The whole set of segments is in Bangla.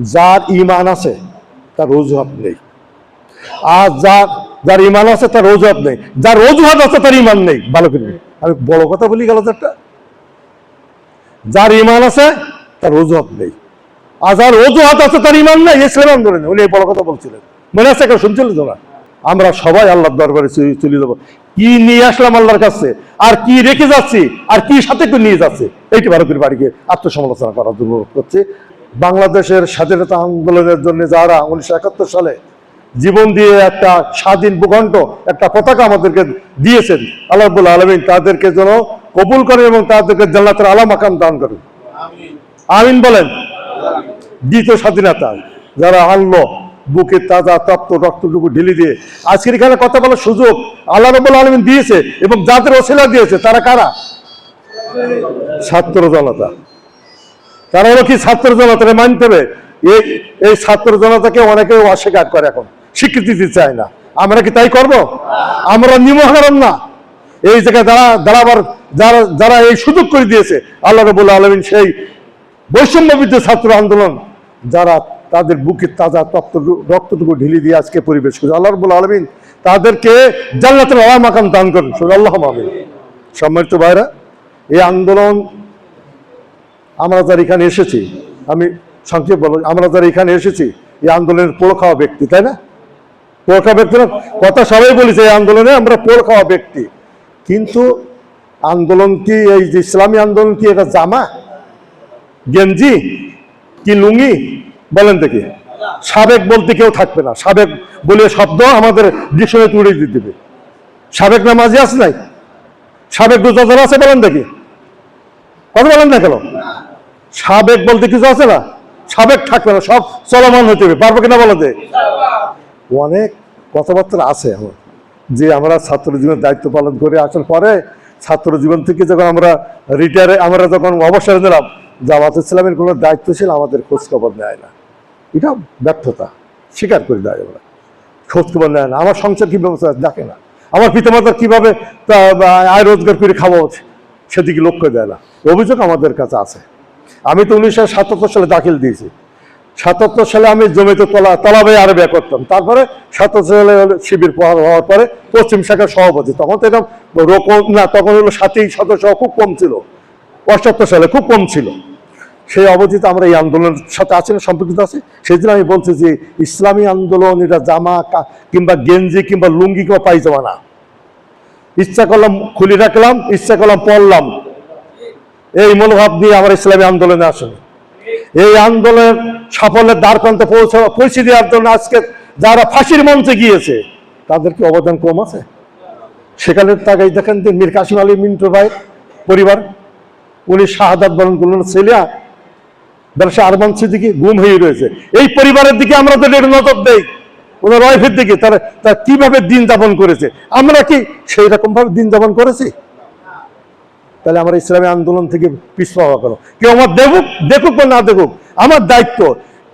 যার ইমান আছে, তার অজুহাত নেই। আর যার যার ইমান আছে, তার অজুহাত নেই। যার অজুহাত আছে, তার ইমান নেই। ভালো করে আমি বড় কথা বলি গেল একটা যার ইমান আছে, তার অজুহাত নেই। আর যার অজুহাত আছে, তার ইমান নেই। ইসলাম আন্দোলনে। উনি এই বড় কথা বলছিলেন। মনে আছে কেউ শুনছিল তোমরা? আমরা সবাই আল্লাহর দরবারে চলে- যাব কি নিয়ে আসলাম আল্লাহর কাছে? আর কি রেখে যাচ্ছি? আর কি সাথে নিয়ে যাচ্ছে? এইটি ভালো করে বাড়িকে আত্মসমালোচনা করার জন্য করছি। বাংলাদেশের স্বাধীনতা আন্দোলনের জন্য যারা উনিশশো একাত্তর সালে জীবন দিয়ে একটা স্বাধীন ভূখণ্ড, একটা পতাকা আমাদেরকে দিয়েছেন আল্লাহ আলমিন, তাদেরকে যেন কবুল করেন এবং তাদেরকে জান্নাতের আলাম আকাম দান করেন। আমিন বলেন। দ্বিতীয় স্বাধীনতা যারা আনলো, বুকে তাজা তপ্ত রক্তটুকু ঢিলি দিয়ে। আজকের এখানে কথা বলার সুযোগ আল্লাহ রব্বুল আলমিন দিয়েছে এবং যাদের ওসিলা দিয়েছে, তারা কারা? ছাত্র জনতা। তারা হলো কি, ছাত্র জনতাকে মানতে হবে। এই এই ছাত্র জনতাকে অনেকে অস্বীকার করে এখন, স্বীকৃতি দিতে চায় না। আমরা কি তাই করব? আমরা নিমহারণ না। এই জায়গায় যারা দাঁড়াবার যারা যারা এই সুযোগ করে দিয়েছে, আল্লাহ রবুল আলমিন সেই বৈষম্যবিদ্য ছাত্র আন্দোলন, যারা তাদের বুকে তাজা তপ্ত রক্তটুকু ঢিলি দিয়ে আজকে পরিবেশ করে আল্লাহ রবুল আলমিন তাদেরকে জান্নাতের আলাম আকাম দান করেন। শুধু আল্লাহ আমিন। সম্মানিত ভাইরা, এই আন্দোলন আমরা যারা এখানে এসেছি, আমি সংক্ষেপ বলব, আমরা যারা এখানে এসেছি, এই আন্দোলনের পোড় খাওয়া ব্যক্তি, তাই না? পোড় খাওয়া ব্যক্তি না, কথা সবাই বলেছে এই আন্দোলনে আমরা পোড় খাওয়া ব্যক্তি। কিন্তু আন্দোলন কি, এই যে ইসলামী আন্দোলন কি, এটা জামা? গেঞ্জি কি লুঙ্গি? বলেন দেখি। সাবেক বলতে কেউ থাকবে না। সাবেক বলে শব্দ আমাদের ডিকশনারি উড়িয়ে দিতে দেবে সাবেক নামাজি আছে নাই? সাবেক দুজন আছে বলেন দেখি। কথা বলেন না কেন? সাবেক বলতে কিছু আছে না? সাবেক থাকবে না সব চলমান হতে হবে, পারব কিনা বলতে অনেক কথাবার্তা আছে আমার যে আমরা ছাত্র জীবনের দায়িত্ব পালন করে আসার পরে ছাত্র জীবন থেকে যখন আমরা রিটায়ারে আমরা যখন অবসর নিলাম, জামাত ইসলামের কোনো দায়িত্বশীল আমাদের খোঁজ খবর নেয় না। এটা ব্যর্থতা, স্বীকার করে দেয় আমরা খোঁজ খবর নেয় না। আমার সংসার কি ব্যবস্থা দেখে না। আমার পিতামাতার কীভাবে আয় রোজগার করে খাব? সেদিকে লক্ষ্য দেয় না। অভিযোগ আমাদের কাছে আছে। আমি তো উনিশশো সাতাত্তর সালে দাখিল দিয়েছি। সাতাত্তর সালে আমি জমিতে তলা, তলাবে আরবিয়া করতাম। তারপরে সাতাত্তর সালে শিবির হওয়ার পরে পশ্চিম শাখার সভাপতি। তখন তো এরকম রকম না, তখন হলো সাথী সদস্য খুব কম ছিল। পঁচাত্তর সালে খুব কম ছিল। সেই অবধিতে আমরা এই আন্দোলনের সাথে আছি না সম্পর্কিত আছি। জন্য আমি বলছি যে, ইসলামী আন্দোলন, এটা জামা কিংবা গেঞ্জি কিংবা লুঙ্গি কিংবা পাইজামা না। ইচ্ছা করলাম খুলে রাখলাম, ইচ্ছা করলাম পড়লাম। এই মনোভাব নিয়ে আমার ইসলামী আন্দোলনে আসেন। এই আন্দোলনের সাফল্যের দ্বার প্রান্তে পৌঁছে দেওয়ার জন্য আজকে যারা ফাঁসির মঞ্চে গিয়েছে তাদের কি অবদান কম আছে। সেখানে তাকে দেখেন যে মীর কাসিম আলী মিন্টু ভাই পরিবার, উনি শাহাদাত বরণ করলেন ছেলিয়া ব্যবসা আরমান সিদ্দিকি গুম হয়ে রয়েছে। এই পরিবারের দিকে আমরা তো নজর দেই ওনার ওয়াইফের দিকে তারা তারা কীভাবে দিন যাপন করেছে? আমরা কি সেই রকম ভাবে দিন যাপন করেছি? তাহলে আমরা ইসলামী আন্দোলন থেকে পিছপা করো কেউ আমার দেখুক দেখুক বা না দেখুক, আমার দায়িত্ব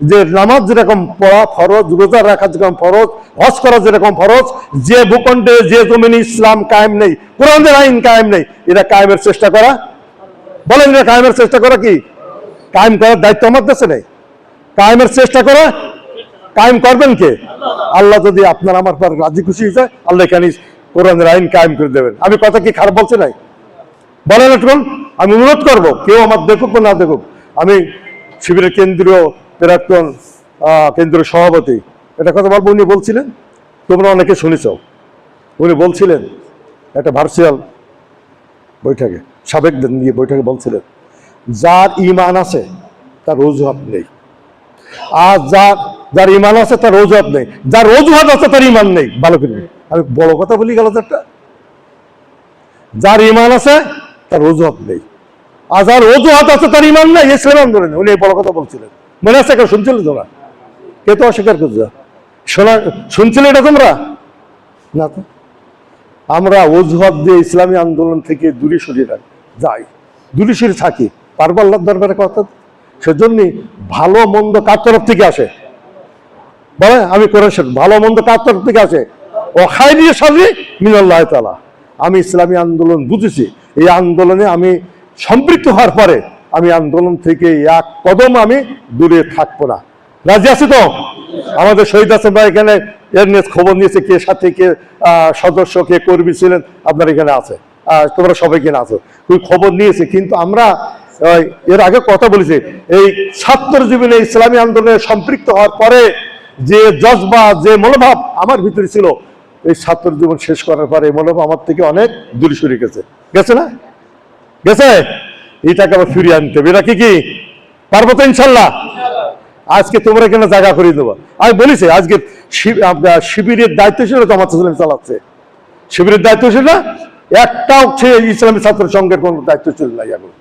যে নামাজ যেরকম পড়া ফরজ, রোজা রাখা যেরকম ফরজ, হজ করা যেরকম ফরজ, যে ভূখণ্ডে, যে জমিনে ইসলাম কায়েম নেই, কোরআনের আইন কায়েম নেই, এটা কায়েমের চেষ্টা করা? বলেন এটা কায়েমের চেষ্টা করা কি? কায়েম করার দায়িত্ব আমার দেশে নেই। কায়েমের চেষ্টা করা? কায়েম করবেন কে? আল্লাহ যদি আপনার আমার পর রাজি খুশি হয়ে যায় আল্লাহ এখানে কোরআনের আইন কায়েম করে দেবেন। আমি কথা কি খারাপ বলছি নাই? বলেন একটু আমি অনুরোধ করব, কেউ আমার দেখুক না দেখুক, আমি শিবিরের কেন্দ্রীয় প্রাক্তন কেন্দ্রীয় সভাপতি এটা কথা বলব, উনি বলছিলেন, তোমরা অনেকে শুনেছ, উনি বলছিলেন, একটা ভার্চুয়াল বৈঠকে সাবেক নিয়ে বৈঠকে বলছিলেন, যার ইমান আছে, তার অজুহাত নেই। আর যার যার ইমান আছে তার অজুহাত নেই। যার অজুহাত আছে তার ইমান নেই। ভালো করে আমি বড় কথা বলি গেল একটা যার ইমান আছে তার অজুহাত নেই। আর যার অজুহাত আছে তার ইমান নেই ইসলাম আন্দোলনে। উনি এই বড় কথা বলছিলেন। মনে আছে কেউ শুনছিলে তোমরা? কে তো অস্বীকার করছ? শোনা, শুনছিলে এটা তোমরা? না তো। আমরা অজুহাত দিয়ে ইসলামী আন্দোলন থেকে দূরে সরিয়ে যাই। দূরে সরে থাকি। পারব আল্লাহর দরবারে কথা। সেজন্যই ভালো, মন্দ কার তরফ থেকে আসে? বলে, আমি করেছেন ভালো মন্দ কার তরফ থেকে আসে ও খাইরি সারি মিনাল্লাহ তালা আমি ইসলামী আন্দোলন বুঝেছি। এই আন্দোলনে আমি সম্পৃক্ত হওয়ার পরে আমি আন্দোলন থেকে এক কদম আমি দূরে থাকব না। রাজি আছি তো? আমাদের শহীদ হাসান ভাই এখানে এর নিয়ে খবর নিয়েছে, কে সাথে কে সদস্য, কে কর্মী ছিলেন, আপনার এখানে আছে। তোমরা সবাই এখানে আছো। ওই খবর নিয়েছে, কিন্তু আমরা এর আগে কথা বলেছি, এই ছাত্র জীবনে ইসলামী আন্দোলনে সম্পৃক্ত হওয়ার পরে যে জজবা, যে মনোভাব আমার ভিতরে ছিল, এই ছাত্র জীবন শেষ করার পরে এই মনোভাব আমার থেকে অনেক দূরে সরে গেছে। গেছে না? গেছে? এইটাকে আবার ফিরিয়ে আনতে হবে। এটা কি কি? পারব তো ইনশাল্লাহ? আজকে তোমরা কেন জায়গা করে দেবো। আমি বলেছি, আজকে শিবিরের দায়িত্বশীল জামাত ইসলাম চালাচ্ছে। শিবিরের দায়িত্বশীল না? একটাও সে ইসলামী ছাত্র সংঘের কোনো দায়িত্বশীল নাই এখন।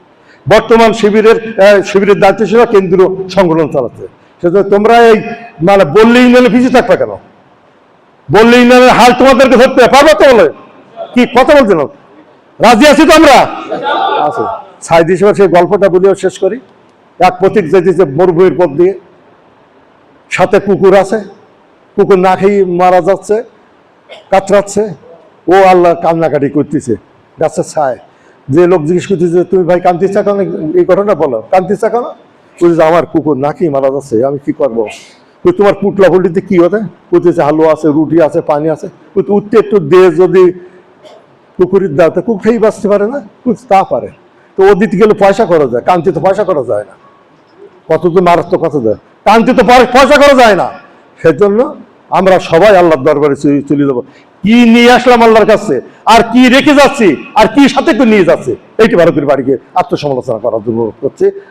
বর্তমান শিবিরের শিবিরের দায়িত্বশীল কেন্দ্রীয় সংগঠন চালাচ্ছে। সেটা তোমরা এই মানে বললে ইউনিয়নে পিছিয়ে থাকবে কেন? বললে ইউনিয়নের হাল তোমাদেরকে ধরতে। পারব তো বলে? কি কথা বলছো না? রাজি আছি তো আমরা? আছি। সাইদ হিসেবে সেই গল্পটা বলিও শেষ করি। এক পথিক যেতেছে মরুভূমির পথ দিয়ে। সাথে কুকুর আছে। কুকুর না খেয়ে মারা যাচ্ছে, কাতরাচ্ছে। ও আল্লাহ কান্নাকাটি করতেছে। গাছের ছায় যে লোক জিজ্ঞেস করতেছে, তুমি ভাই কান্দিস কেন? এই ঘটনা বলো। কান্দিস কেন? বলছে আমার কুকুর না খেয়ে মারা যাচ্ছে আমি কি করব? কই, তোমার পুটলা ফুটিতে কি হতে? বলতেছে হালুয়া আছে রুটি আছে পানি আছে। উঠতে একটু দে যদি কুকুরের দাও তা কুকুর বাঁচতে পারে না? তা পারে। তো ও দিতে গেলে পয়সা করা যায় কান্তি তো পয়সা করা যায় না। কত তো মারাত্মক কথা দেয়। কান্তি তো পয়সা করা যায় না। সেজন্য আমরা সবাই আল্লাহর দরবারে চলে- যাব। কি নিয়ে আসলাম আল্লাহর কাছে? আর কি রেখে যাচ্ছি? আর কি সাথে নিয়ে যাচ্ছে? এইটি ভারতের বাড়িকে আত্মসমালোচনা করার জন্য করছে।